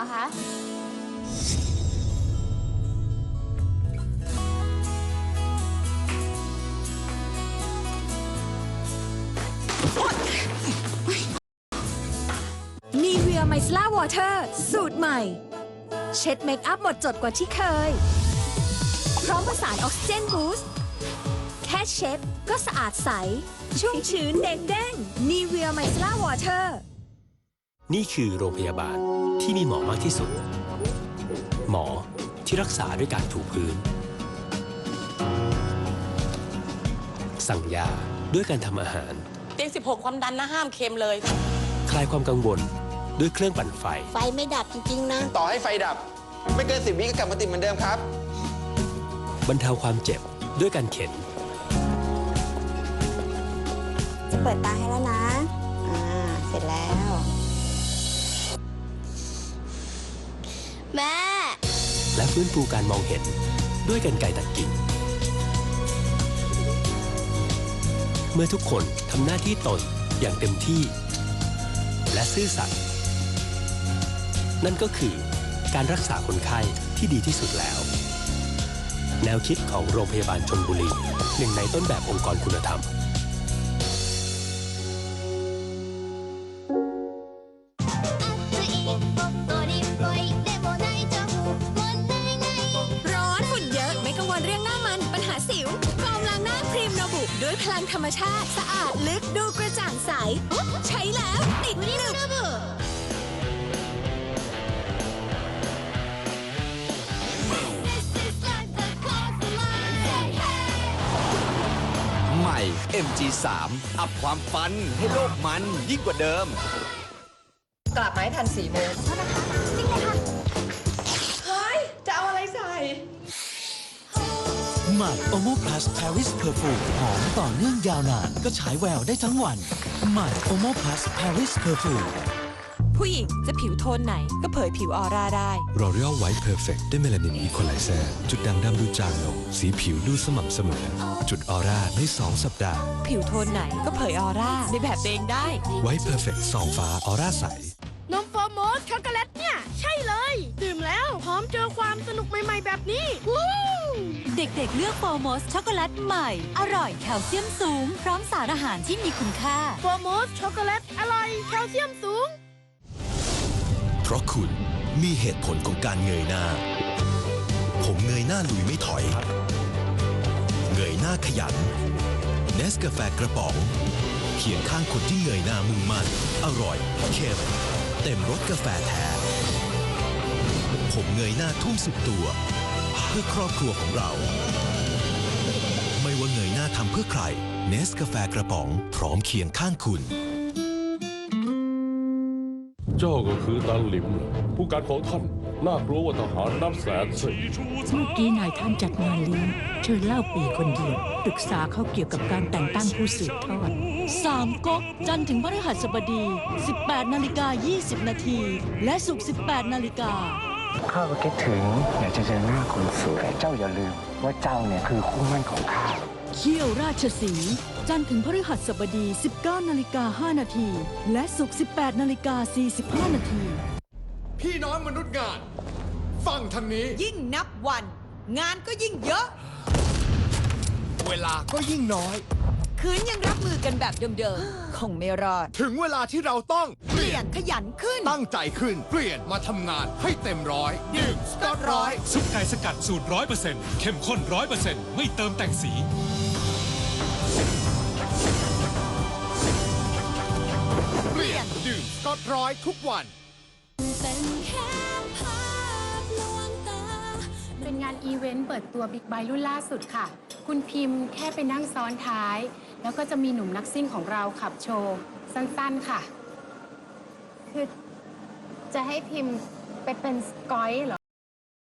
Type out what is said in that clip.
หรอคะ นีเวียไมซ์ล่าวอเตอร์ สูตรใหม่ เช็ดเมคอัพหมดจดกว่าที่เคย พร้อมผสานออกซิเจนบูสต์แค่เช็ดก็สะอาดใส ชุ่มชื้นเด้งเด้งนีเวียไมซ์ล่าวอเตอร์ นี่คือโรงพยาบาลที่มีหมอมากที่สุด หมอที่รักษาด้วยการถูพื้น สั่งยาด้วยการทำอาหาร เตียง 16 ความดันนะห้ามเค็มเลย คลายความกังวลด้วยเครื่องปั่นไฟ ไฟไม่ดับจริง ๆ นะ ต่อให้ไฟดับ ไม่เกินสิบวิก็กลับมาติดเหมือนเดิมครับ บรรเทาความเจ็บด้วยการเข็น จะเปิดตาให้แล้วนะ อ่า เสร็จแล้ว แม่ และฟื้นฟูการมองเห็นด้วยกันไกตัดกิ่ง เมื่อทุกคนทำหน้าที่ตนอย่างเต็มที่ และซื่อสัตย์นั่นก็คือการรักษาคนไข้ที่ดีที่สุดแล้ว แนวคิดของโรงพยาบาลชนบุรีหนึ่งในต้นแบบองค์กรคุณธรรม ด้วยพลังธรรมชาติสะอาดลึกดูกระจ่างใส ใช้แล้ว ติดหนึบใหม่ MG3 อัพความฟันให้โลกมันยิ่งกว่าเดิม กลับมาให้ทัน4โมงเหม่ Omo Plus Paris Perfume หอมต่อเนื่องยาวนาน ก็ฉายแววได้ทั้งวันใหม่ Omo Plus Paris Perfume ผู้หญิงจะผิวโทนไหนก็เผยผิวออร่าได้รอเรียลไวท์เพอร์เฟกได้เมลานินอีโคไลเซอร์จุดด่างดำดูจางลง สีผิวดูสม่ำเสมอ จุดออร่าใน2สัปดาห์ ผิวโทนไหนก็เผยออร่าในแบบตัวเองได้ไวท์เพอร์เฟกสองฟ้าออร่าใส นมโฟร์โมสช็อกโกแลตเนี่ย ใช่เลย ดื่มแล้วพร้อมเจอความสนุกใหม่ ๆ แบบนี้วู้ เด็กๆ เลือกโฟร์โมสช็อกโกแลตใหม่ อร่อยแคลเซียมสูง พร้อมสารอาหารที่มีคุณค่า โฟร์โมสช็อกโกแลตอร่อยแคลเซียมสูง เพราะคุณมีเหตุผลของการเงยหน้า ผมเงยหน้าลุยไม่ถอย เงยหน้าขยันเนสกาแฟกระป๋องเคียงข้างคนที่เงยหน้ามุ่งมั่นอร่อยเค็มเต็มรสกาแฟแท้ ผมเงยหน้าทุ่มสุดตัว เพื่อครอบครัวของเรา ไม่ว่าเงยหน้าทำเพื่อใคร เนสกาแฟกระป๋องพร้อมเคียงข้างคุณ เจ้าก็คือตันหลิมเหรอผู้การของท่าน น่ากลัวกว่าทหารนับแสนสิเมื่อกี้นายท่านจัดงานเลี้ยงเชิญเล่าปีคนเดียวปรึกษาเขาเกี่ยวกับการแต่งตั้งผู้สืบทอด สามก๊กจันทร์ถึงพฤหัสบดี 18 นาฬิกา 20 นาที และศุกร์18 นาฬิกา ข้าก็คิดถึงอยากจะเจอหน้าคนสวยเจ้าอย่าลืมว่าเจ้าเนี่ยคือคู่มั่นของข้า เขี้ยวราชสีห์จันทร์ถึงพฤหัสบดี 19นาฬิกา5นาที และศุกร์18นาฬิกา45นาที พี่น้องมนุษย์งาน ฟังทางนี้ ยิ่งนับวัน งานก็ยิ่งเยอะ เวลาก็ยิ่งน้อย คืนยังรับมือกันแบบเดิมๆ คงไม่รอด ถึงเวลาที่เราต้อง เปลี่ยนขยันขึ้น ตั้งใจขึ้น เปลี่ยนมาทำงานให้เต็มร้อยดื่มสกอตร้อย ซุปไก่สกัดสูตรร้อยเปอร์เซ็นต์เข้มข้นร้อยเปอร์เซ็นต์ไม่เติมแต่งสี เปลี่ยนดื่มสกอตร้อยทุกวัน เป็นงานอีเวนต์เปิดตัวบิ๊กไบค์รุ่นล่าสุดค่ะ คุณพิมพ์แค่ไปนั่งซ้อนท้าย แล้วก็จะมีหนุ่มนักซิ่งของเราขับโชว์ สั้นๆค่ะ คือจะให้พิมพ์ไปเป็นสกอยเหรอ